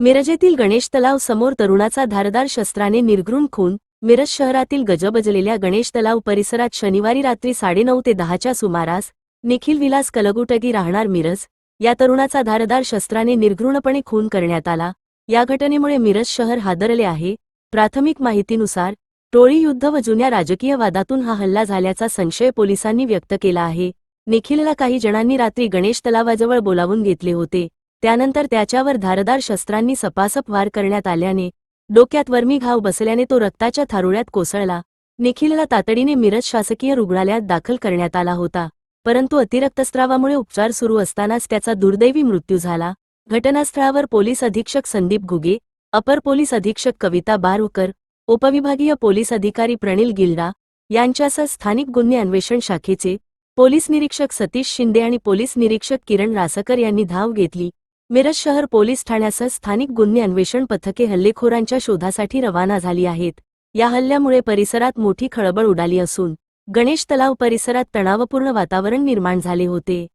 मिरजेतील गणेश तलाव समोर तरुणाचा धारदार शस्त्राने निर्घृण खून मिरज शहरातील गजबजलेल्या गणेश तलाव परिसरात शनिवारी रात्री साडेनऊ ते दहाच्या सुमारास निखिल विलास कलगुटगी राहणार मिरज या तरुणाचा धारदार शस्त्राने निर्घृणपणे खून करण्यात आला. या घटनेमुळे मिरज शहर हादरले आहे. प्राथमिक माहितीनुसार टोळी युद्ध व जुन्या राजकीय वादातून हा हल्ला झाल्याचा संशय पोलिसांनी व्यक्त केला आहे. निखिलला काही जणांनी रात्री गणेश तलावाजवळ बोलावून घेतले होते. त्यानंतर त्याच्यावर धारदार शस्त्रांनी सपासप वार करण्यात आल्याने डोक्यात वर्मी घाव बसल्याने तो रक्ताच्या थारुळ्यात कोसळला. निखिलला तातडीने मिरज शासकीय रुग्णालयात दाखल करण्यात आला होता परंतु अतिरक्तस्रावामुळे उपचार सुरू असतानाच त्याचा दुर्दैवी मृत्यू झाला. घटनास्थळावर पोलीस अधीक्षक संदीप घुगे अपर पोलीस अधीक्षक कविता बारुकर उपविभागीय पोलीस अधिकारी प्रणिल गिल्डा यांच्यासह स्थानिक गुन्हे अन्वेषण शाखेचे पोलीस निरीक्षक सतीश शिंदे आणि पोलीस निरीक्षक किरण रासकर यांनी धाव घेतली. मिरज शहर पोलीस ठाण्यासह स्थानिक गुन्हे अन्वेषण पथके हल्लेखोरांच्या शोधासाठी रवाना झाली आहेत. या हल्ल्यामुळे परिसरात मोठी खळबळ उडाली असून गणेश तलाव परिसरात तणावपूर्ण वातावरण निर्माण झाले होते.